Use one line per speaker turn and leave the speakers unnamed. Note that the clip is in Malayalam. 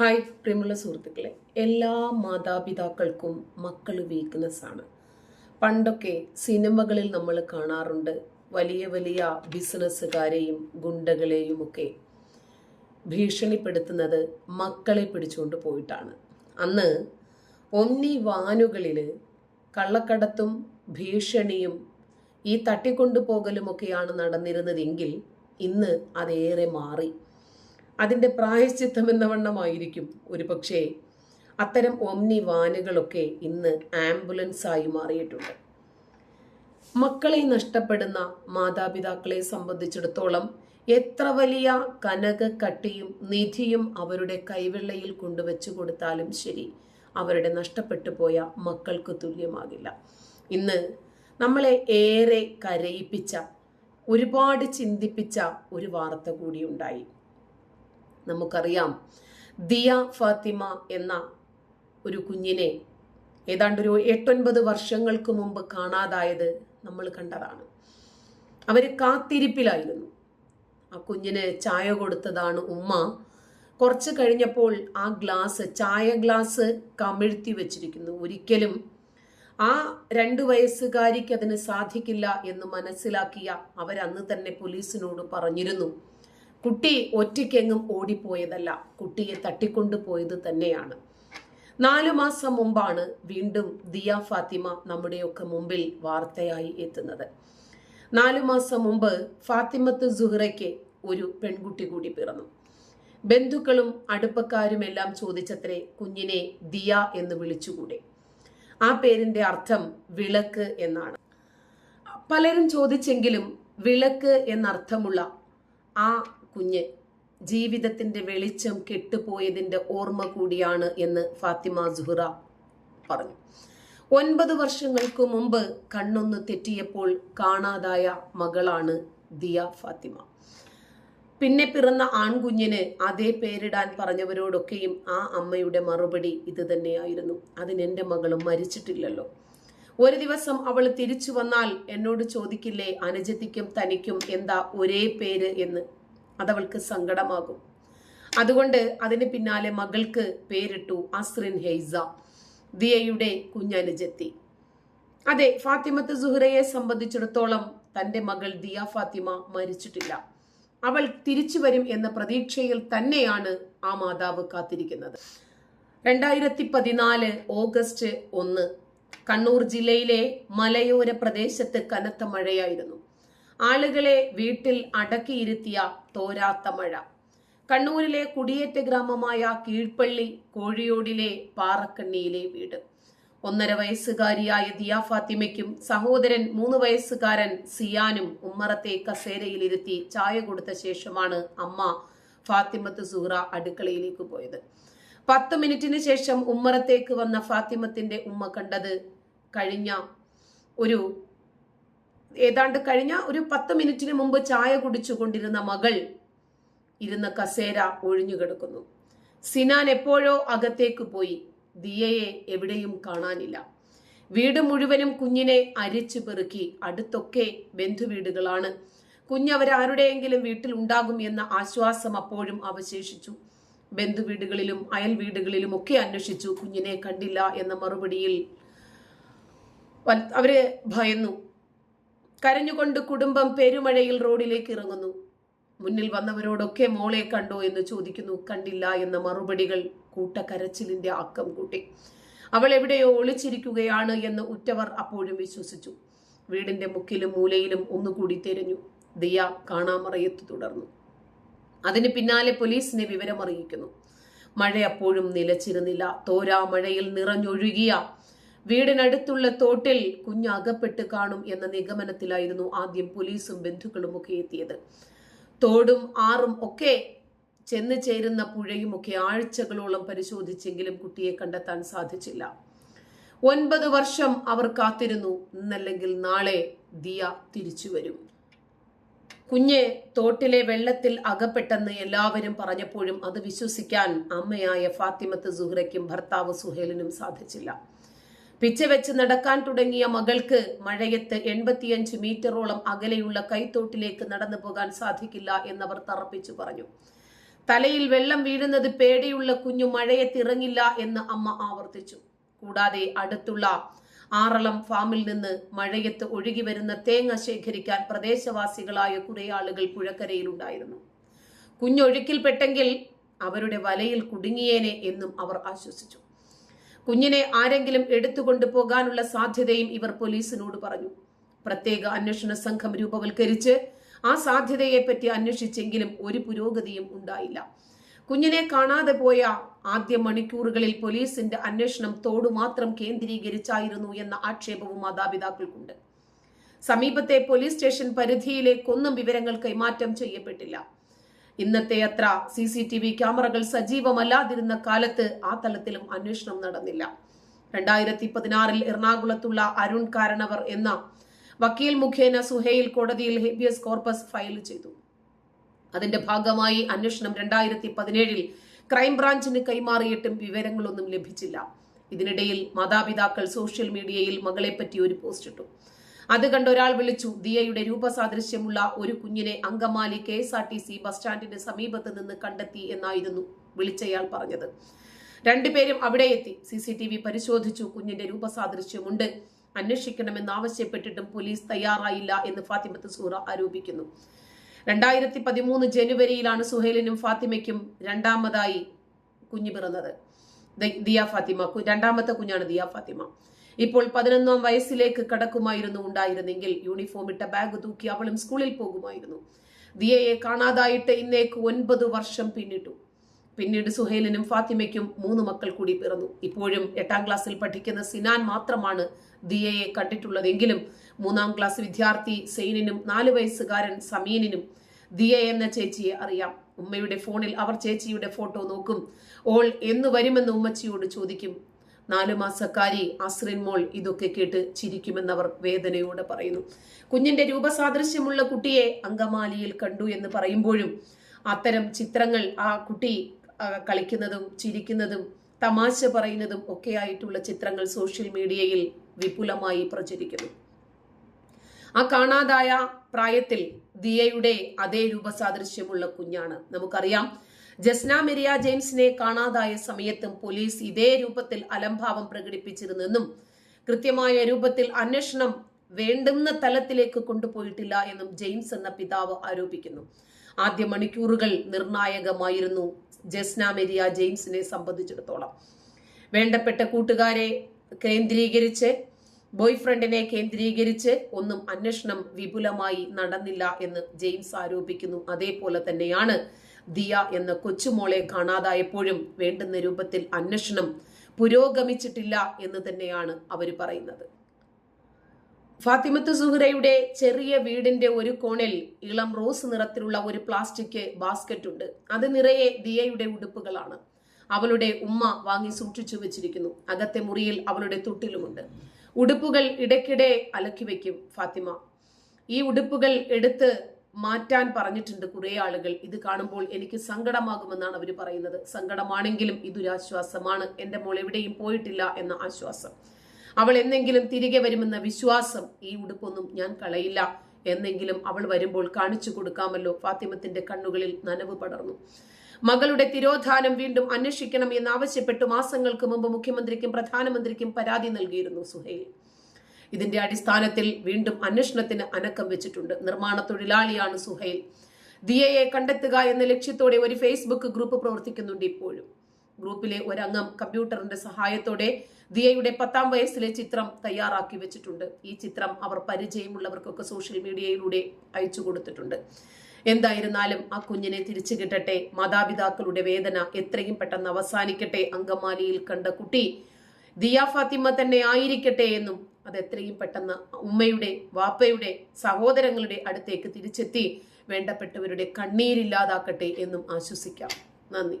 ഹായ് പ്രിയമുള്ള സുഹൃത്തുക്കളെ. എല്ലാ മാതാപിതാക്കൾക്കും മക്കൾ വീക്ക്നെസ്സാണ് പണ്ടൊക്കെ സിനിമകളിൽ നമ്മൾ കാണാറുണ്ട് വലിയ വലിയ ബിസിനസ്സുകാരെയും ഗുണ്ടകളെയും ഒക്കെ ഭീഷണിപ്പെടുത്തുന്നത് മക്കളെ പിടിച്ചുകൊണ്ട് പോയിട്ടാണ്. അന്ന് ഒന്നി വാനുകളിൽ കള്ളക്കടത്തും ഭീഷണിയും ഈ തട്ടിക്കൊണ്ടുപോകലുമൊക്കെയാണ് നടന്നിരുന്നതെങ്കിൽ ഇന്ന് അതേറെ മാറി. അതിന്റെ പ്രായശ്ചിത്തം എന്ന വണ്ണമായിരിക്കും. ഒരു പക്ഷേ അത്തരം ഒമ്നി വാനുകളൊക്കെ ഇന്ന് ആംബുലൻസായി മാറിയിട്ടുണ്ട്. മക്കളെ നഷ്ടപ്പെടുന്ന മാതാപിതാക്കളെ സംബന്ധിച്ചിടത്തോളം എത്ര വലിയ കനക കട്ടിയും നിധിയും അവരുടെ കൈവെള്ളയിൽ കൊണ്ടുവച്ചു കൊടുത്താലും ശരി അവരുടെ നഷ്ടപ്പെട്ടു പോയ മക്കൾക്ക് തുല്യമാകില്ല. ഇന്ന് നമ്മളെ ഏറെ കരയിപ്പിച്ച ഒരുപാട് ചിന്തിപ്പിച്ച ഒരു വാർത്ത കൂടിയുണ്ടായി നമുക്കറിയാം. ദിയ ഫാത്തിമ എന്ന ഒരു കുഞ്ഞിനെ ഏതാണ്ട് ഒരു എട്ടൊൻപത് വർഷങ്ങൾക്ക് മുമ്പ് കാണാതായത് നമ്മൾ കണ്ടതാണ്. അവർ കാത്തിരിപ്പിലായിരുന്നു. ആ കുഞ്ഞിന് ചായ കൊടുത്തതാണ് ഉമ്മ. കുറച്ച് കഴിഞ്ഞപ്പോൾ ആ ഗ്ലാസ് ചായ ഗ്ലാസ് കമിഴ്ത്തി വെച്ചിരിക്കുന്നു. ഒരിക്കലും ആ രണ്ടു വയസ്സുകാരിക്ക് അതിന് സാധിക്കില്ല എന്ന് മനസ്സിലാക്കിയ അവരന്ന് തന്നെ പോലീസിനോട് പറഞ്ഞിരുന്നു. കുട്ടി ഒറ്റയ്ക്കെങ്ങും ഓടിപ്പോയതല്ല കുട്ടിയെ തട്ടിക്കൊണ്ടു പോയത് തന്നെയാണ്. നാലു മാസം മുമ്പാണ് വീണ്ടും ദിയ ഫാത്തിമ നമ്മുടെയൊക്കെ മുമ്പിൽ വാർത്തയായി എത്തുന്നത്. നാലു മാസം മുമ്പ് ഫാത്തിമത്ത് സുഹ്റയ്ക്ക് ഒരു പെൺകുട്ടി കൂടി പിറന്നു. ബന്ധുക്കളും അടുപ്പക്കാരും എല്ലാം ചോദിച്ചത്രേ കുഞ്ഞിനെ ദിയ എന്ന് വിളിച്ചുകൂടെ? ആ പേരിന്റെ അർത്ഥം വിളക്ക് എന്നാണ്. പലരും ചോദിച്ചെങ്കിലും വിളക്ക് എന്നർത്ഥമുള്ള ആ കുഞ്ഞ് ജീവിതത്തിന്റെ വെളിച്ചം കെട്ടുപോയതിന്റെ ഓർമ്മ കൂടിയാണ് എന്ന് ഫാത്തിമ സുഹ്റ പറഞ്ഞു. ഒൻപത് വർഷങ്ങൾക്ക് മുമ്പ് കണ്ണൊന്ന് തെറ്റിയപ്പോൾ കാണാതായ മകളാണ് ദിയ ഫാത്തിമ. പിന്നെ പിറന്ന ആൺകുഞ്ഞിന് അതേ പേരിടാൻ പറഞ്ഞവരോടൊക്കെയും ആ അമ്മയുടെ മറുപടി ഇത് തന്നെയായിരുന്നു. അതിനെന്റെ മകളും മരിച്ചിട്ടില്ലല്ലോ. ഒരു ദിവസം അവൾ തിരിച്ചു വന്നാൽ എന്നോട് ചോദിക്കില്ലേ അനുജത്തിക്കും തനിക്കും എന്താ ഒരേ പേര് എന്ന് അതവൾക്ക് സങ്കടമാകും. അതുകൊണ്ട് അതിന് പിന്നാലെ മകൾക്ക് പേരിട്ടു അസ്രിൻ ഹെയ്സ ദിയയുടെ കുഞ്ഞനുജത്തി. അതെ ഫാത്തിമത്ത് സുഹ്റയെ സംബന്ധിച്ചിടത്തോളം തന്റെ മകൾ ദിയ ഫാത്തിമ മരിച്ചിട്ടില്ല. അവൾ തിരിച്ചു വരും എന്ന പ്രതീക്ഷയിൽ തന്നെയാണ് ആ മാതാവ് കാത്തിരിക്കുന്നത്. രണ്ടായിരത്തി പതിനാല് ഓഗസ്റ്റ് ഒന്ന് കണ്ണൂർ ജില്ലയിലെ മലയോര പ്രദേശത്ത് കനത്ത മഴയായിരുന്നു. ആളുകളെ വീട്ടിൽ അടക്കിയിരുത്തിയ തോരാത്ത മഴ. കണ്ണൂരിലെ കുടിയേറ്റ ഗ്രാമമായ കീഴ്പള്ളി കോഴിയോടിലെ പാറക്കണ്ണിയിലെ വീട്. ഒന്നര വയസ്സുകാരിയായ ദിയ ഫാത്തിമയ്ക്കും സഹോദരൻ മൂന്ന് വയസ്സുകാരൻ സിയാനും ഉമ്മറത്തെ കസേരയിലിരുത്തി ചായ കൊടുത്ത ശേഷമാണ് അമ്മ ഫാത്തിമത്ത് സുഹ്റ അടുക്കളയിലേക്ക് പോയത്. പത്ത് മിനിറ്റിന് ശേഷം ഉമ്മറത്തേക്ക് വന്ന ഫാത്തിമത്തിന്റെ ഉമ്മ കണ്ടത് കഴിഞ്ഞ ഒരു ഏതാണ്ട് കഴിഞ്ഞ ഒരു പത്ത് മിനിറ്റിന് മുമ്പ് ചായ കുടിച്ചു കൊണ്ടിരുന്ന മകൾ ഇരുന്ന കസേര ഒഴിഞ്ഞു കിടക്കുന്നു. സിനാൻ എപ്പോഴോ അകത്തേക്ക് പോയി. ദിയയെ എവിടെയും കാണാനില്ല. വീട് മുഴുവനും കുഞ്ഞിനെ അരിച്ചു പെറുക്കി അടുത്തൊക്കെ ബന്ധുവീടുകളാണ്. കുഞ്ഞവരാരുടെയെങ്കിലും വീട്ടിൽ ഉണ്ടാകും എന്ന ആശ്വാസം അപ്പോഴും അവശേഷിച്ചു. ബന്ധുവീടുകളിലും അയൽ വീടുകളിലും ഒക്കെ അന്വേഷിച്ചു കുഞ്ഞിനെ കണ്ടില്ല എന്ന മറുപടിയിൽ അവർ ഭയന്നു. കരഞ്ഞുകൊണ്ട് കുടുംബം പെരുമഴയിൽ റോഡിലേക്ക് ഇറങ്ങുന്നു. മുന്നിൽ വന്നവരോടൊക്കെ മോളെ കണ്ടോ എന്ന് ചോദിക്കുന്നു. കണ്ടില്ല എന്ന മറുപടികൾ കൂട്ടക്കരച്ചിലിന്റെ ആക്കം കൂട്ടി. അവൾ എവിടെയോ ഒളിച്ചിരിക്കുകയാണ് എന്ന് ഉറ്റവർ അപ്പോഴും വിശ്വസിച്ചു. വീടിന്റെ മുക്കിലും മൂലയിലും ഒന്നുകൂടി തിരഞ്ഞു. ദിയ കാണാമറയത്ത് തുടർന്നു. അതിന് പിന്നാലെ പോലീസിനെ വിവരമറിയിക്കുന്നു. മഴ അപ്പോഴും നിലച്ചിരുന്നില്ല. തോരാ മഴയിൽ നിറഞ്ഞൊഴുകിയ വീടിനടുത്തുള്ള തോട്ടിൽ കുഞ്ഞ് അകപ്പെട്ട് കാണും എന്ന നിഗമനത്തിലായിരുന്നു ആദ്യം പോലീസും ബന്ധുക്കളും ഒക്കെ എത്തിയത്. തോടും ആറും ഒക്കെ ചെന്ന് ചേരുന്ന പുഴയും ഒക്കെ ആഴ്ചകളോളം പരിശോധിച്ചെങ്കിലും കുട്ടിയെ കണ്ടെത്താൻ സാധിച്ചില്ല. ഒൻപത് വർഷം അവർ കാത്തിരുന്നു. ഇന്നല്ലെങ്കിൽ നാളെ ദിയ തിരിച്ചു വരും. കുഞ്ഞ് തോട്ടിലെ വെള്ളത്തിൽ അകപ്പെട്ടെന്ന് എല്ലാവരും പറഞ്ഞപ്പോഴും അത് വിശ്വസിക്കാൻ അമ്മയായ ഫാത്തിമത്ത് സുഹ്രയ്ക്കും ഭർത്താവ് സുഹേലിനും സാധിച്ചില്ല. പിച്ച വെച്ച് നടക്കാൻ തുടങ്ങിയ മകൾക്ക് മഴയത്ത് എൺപത്തിയഞ്ച് മീറ്ററോളം അകലെയുള്ള കൈത്തോട്ടിലേക്ക് നടന്നു പോകാൻ സാധിക്കില്ല എന്നവർ തറപ്പിച്ചു പറഞ്ഞു. തലയിൽ വെള്ളം വീഴുന്നത് പേടിയുള്ള കുഞ്ഞു മഴയത്തിറങ്ങില്ല എന്ന് അമ്മ ആവർത്തിച്ചു. കൂടാതെ അടുത്തുള്ള ആറളം ഫാമിൽ നിന്ന് മഴയത്ത് ഒഴുകി വരുന്ന തേങ്ങ ശേഖരിക്കാൻ പ്രദേശവാസികളായ കുറെ ആളുകൾ പുഴക്കരയിലുണ്ടായിരുന്നു. കുഞ്ഞൊഴുക്കിൽപ്പെട്ടെങ്കിൽ അവരുടെ വലയിൽ കുടുങ്ങിയേനെ എന്നും അവർ ആശ്വസിച്ചു. കുഞ്ഞിനെ ആരെങ്കിലും എടുത്തുകൊണ്ടു പോകാനുള്ള സാധ്യതയും ഇവർ പോലീസിനോട് പറഞ്ഞു. പ്രത്യേക അന്വേഷണ സംഘം രൂപവൽക്കരിച്ച് ആ സാധ്യതയെപ്പറ്റി അന്വേഷിച്ചെങ്കിലും ഒരു പുരോഗതിയും ഉണ്ടായില്ല. കുഞ്ഞിനെ കാണാതെ പോയ ആദ്യ മണിക്കൂറുകളിൽ പോലീസിന്റെ അന്വേഷണം തോടുമാത്രം കേന്ദ്രീകരിച്ചായിരുന്നു എന്ന ആക്ഷേപവും മാതാപിതാക്കൾക്കുണ്ട്. സമീപത്തെ പോലീസ് സ്റ്റേഷൻ പരിധിയിലേക്കൊന്നും വിവരങ്ങൾ കൈമാറ്റം ചെയ്യപ്പെട്ടില്ല. ഇന്നത്തെ അത്ര സി സി ടി വി ക്യാമറകൾ സജീവമല്ലാതിരുന്ന കാലത്ത് ആ തലത്തിലും അന്വേഷണം നടന്നില്ല. രണ്ടായിരത്തി പതിനാറിൽ എറണാകുളത്തുള്ള അരുൺ കാരണവർ എന്ന വക്കീൽ മുഖേന സുഹേയിൽ കോടതിയിൽ ഹേബിയസ് കോർപ്പസ് ഫയൽ ചെയ്തു. അതിന്റെ ഭാഗമായി അന്വേഷണം രണ്ടായിരത്തി പതിനേഴിൽ ക്രൈംബ്രാഞ്ചിന് കൈമാറിയിട്ടും വിവരങ്ങളൊന്നും ലഭിച്ചില്ല. ഇതിനിടയിൽ മാതാപിതാക്കൾ സോഷ്യൽ മീഡിയയിൽ മകളെപ്പറ്റി ഒരു പോസ്റ്റ് ഇട്ടു. അത് കണ്ട ഒരാൾ വിളിച്ചു ദിയയുടെ രൂപസാദൃശ്യമുള്ള ഒരു കുഞ്ഞിനെ Angamaly K S R T C bus സ്റ്റാൻഡിന്റെ സമീപത്ത് നിന്ന് കണ്ടെത്തി എന്നായിരുന്നു വിളിച്ചയാൾ പറഞ്ഞത്. രണ്ടുപേരും അവിടെ എത്തി. സി സി ടി വി പരിശോധിച്ചു കുഞ്ഞിന്റെ രൂപസാദൃശ്യമുണ്ട്. അന്വേഷിക്കണമെന്നാവശ്യപ്പെട്ടിട്ടും പോലീസ് തയ്യാറായില്ല എന്ന് ഫാത്തിമത്ത് സൂറ ആരോപിക്കുന്നു. രണ്ടായിരത്തി പതിമൂന്ന് ജനുവരിയിലാണ് സുഹേലിനും ഫാത്തിമയ്ക്കും രണ്ടാമതായി കുഞ്ഞു പിറന്നത്. ദിയ ഫാത്തിമ രണ്ടാമത്തെ കുഞ്ഞാണ് ദിയ ഫാത്തിമ. ഇപ്പോൾ പതിനൊന്നാം വയസ്സിലേക്ക് കടക്കുമായിരുന്നു ഉണ്ടായിരുന്നെങ്കിൽ യൂണിഫോം ഇട്ട ബാഗ് തൂക്കി അവളും സ്കൂളിൽ പോകുമായിരുന്നു. ദിയയെ കാണാതായിട്ട് ഇന്നേക്ക് ഒൻപത് വർഷം പിന്നിട്ടു. പിന്നീട് സുഹേലിനും ഫാത്തിമയ്ക്കും മൂന്ന് മക്കൾ കൂടി പിറന്നു. ഇപ്പോഴും എട്ടാം ക്ലാസ്സിൽ പഠിക്കുന്ന സിനാൻ മാത്രമാണ് ദിയയെ കണ്ടിട്ടുള്ളതെങ്കിലും മൂന്നാം ക്ലാസ് വിദ്യാർത്ഥി സെയിനിനും നാല് വയസ്സുകാരൻ സമീനിനും ദിയ എന്ന ചേച്ചിയെ അറിയാം. ഉമ്മയുടെ ഫോണിൽ അവർ ചേച്ചിയുടെ ഫോട്ടോ നോക്കും. ഓൾ എന്ന് വരുമെന്ന് ഉമ്മച്ചിയോട് ചോദിക്കും. നാലു മാസക്കാരി അസ്രിൻ മോൾ ഇതൊക്കെ കേട്ട് ചിരിക്കുമെന്നവർ വേദനയോടെ പറയുന്നു. കുഞ്ഞിന്റെ രൂപസാദൃശ്യമുള്ള കുട്ടിയെ അങ്കമാലിയിൽ കണ്ടു എന്ന് പറയുമ്പോഴും അത്തരം ചിത്രങ്ങൾ ആ കുട്ടി കളിക്കുന്നതും ചിരിക്കുന്നതും തമാശ പറയുന്നതും ഒക്കെയായിട്ടുള്ള ചിത്രങ്ങൾ സോഷ്യൽ മീഡിയയിൽ വിപുലമായി പ്രചരിക്കുന്നു. ആ കാണാതായ പ്രായത്തിൽ ദിയയുടെ അതേ രൂപസാദൃശ്യമുള്ള കുഞ്ഞാണ്. നമുക്കറിയാം ജസ്ന മെരിയ ജെയിംസിനെ കാണാതായ സമയത്തും പോലീസ് ഇതേ രൂപത്തിൽ അലംഭാവം പ്രകടിപ്പിച്ചിരുന്നെന്നും കൃത്യമായ രൂപത്തിൽ അന്വേഷണം വേണ്ടുന്ന തലത്തിലേക്ക് കൊണ്ടുപോയിട്ടില്ല എന്നും ജെയിംസ് എന്ന പിതാവ് ആരോപിക്കുന്നു. ആദ്യ മണിക്കൂറുകൾ നിർണായകമായിരുന്നു ജസ്ന മെരിയ ജെയിംസിനെ സംബന്ധിച്ചിടത്തോളം. വേണ്ടപ്പെട്ട കൂട്ടുകാരെ കേന്ദ്രീകരിച്ച് ബോയ്ഫ്രണ്ടിനെ കേന്ദ്രീകരിച്ച് ഒന്നും അന്വേഷണം വിപുലമായി നടന്നില്ല എന്ന് ജെയിംസ് ആരോപിക്കുന്നു. അതേപോലെ തന്നെയാണ് ദിയ എന്ന കൊച്ചുമോളെ കാണാതായപ്പോഴും വേണ്ടുന്ന രൂപത്തിൽ അന്വേഷണം പുരോഗമിച്ചിട്ടില്ല എന്ന് തന്നെയാണ് അവർ പറയുന്നത്. ഫാത്തിമത്ത് സുഹ്റയുടെ ചെറിയ വീടിന്റെ ഒരു കോണിൽ ഇളം റോസ് നിറത്തിലുള്ള ഒരു പ്ലാസ്റ്റിക് ബാസ്ക്കറ്റ് ഉണ്ട്. അത് നിറയെ ദിയയുടെ ഉടുപ്പുകളാണ്. അവളുടെ ഉമ്മ വാങ്ങി സൂക്ഷിച്ചു വെച്ചിരിക്കുന്നു. അകത്തെ മുറിയിൽ അവളുടെ തൊട്ടിലുമുണ്ട്. ഉടുപ്പുകൾ ഇടയ്ക്കിടെ അലക്കി വയ്ക്കും ഫാത്തിമ. ഈ ഉടുപ്പുകൾ എടുത്ത് മാറ്റാൻ പറഞ്ഞിട്ടുണ്ട് കുറെ ആളുകൾ. ഇത് കാണുമ്പോൾ എനിക്ക് സങ്കടമാകുമെന്നാണ് അവർ പറയുന്നത്. സങ്കടമാണെങ്കിലും ഇതൊരാശ്വാസമാണ് എന്റെ മോൾ എവിടെയും പോയിട്ടില്ല എന്ന ആശ്വാസം. അവൾ എന്നെങ്കിലും തിരികെ വരുമെന്ന വിശ്വാസം ഈ ഉടുപ്പൊന്നും ഞാൻ കളയില്ല. എന്നെങ്കിലും അവൾ വരുമ്പോൾ കാണിച്ചു കൊടുക്കാമല്ലോ. ഫാത്തിമത്തിന്റെ കണ്ണുകളിൽ നനവ് പടർന്നു. മകളുടെ തിരോധാനം വീണ്ടും അന്വേഷിക്കണം എന്നാവശ്യപ്പെട്ട് മാസങ്ങൾക്ക് മുമ്പ് മുഖ്യമന്ത്രിക്കും പ്രധാനമന്ത്രിക്കും പരാതി നൽകിയിരുന്നു സുഹൈൽ. ഇതിന്റെ അടിസ്ഥാനത്തിൽ വീണ്ടും അന്വേഷണത്തിന് അനക്കം വെച്ചിട്ടുണ്ട്. നിർമ്മാണ തൊഴിലാളിയാണ് സുഹൈൽ. ദിയയെ കണ്ടെത്തുക എന്ന ലക്ഷ്യത്തോടെ ഒരു ഫേസ്ബുക്ക് ഗ്രൂപ്പ് പ്രവർത്തിക്കുന്നുണ്ട് ഇപ്പോഴും. ഗ്രൂപ്പിലെ ഒരംഗം കമ്പ്യൂട്ടറിന്റെ സഹായത്തോടെ ദിയയുടെ പത്താം വയസ്സിലെ ചിത്രം തയ്യാറാക്കി വെച്ചിട്ടുണ്ട്. ഈ ചിത്രം അവർ പരിചയമുള്ളവർക്കൊക്കെ സോഷ്യൽ മീഡിയയിലൂടെ അയച്ചു കൊടുത്തിട്ടുണ്ട്. എന്തായിരുന്നാലും ആ കുഞ്ഞിനെ തിരിച്ചു കിട്ടട്ടെ മാതാപിതാക്കളുടെ വേദന എത്രയും പെട്ടെന്ന് അവസാനിക്കട്ടെ അങ്കമാലിയിൽ കണ്ട കുട്ടി ദിയ ഫാത്തിമ തന്നെ ആയിരിക്കട്ടെ എന്നും അത് എത്രയും പെട്ടെന്ന് ഉമ്മയുടെ വാപ്പയുടെ സഹോദരങ്ങളുടെ അടുത്തേക്ക് തിരിച്ചെത്തി വേണ്ടപ്പെട്ടവരുടെ കണ്ണീരില്ലാതാക്കട്ടെ എന്നും ആശ്വസിക്കാം. നന്ദി.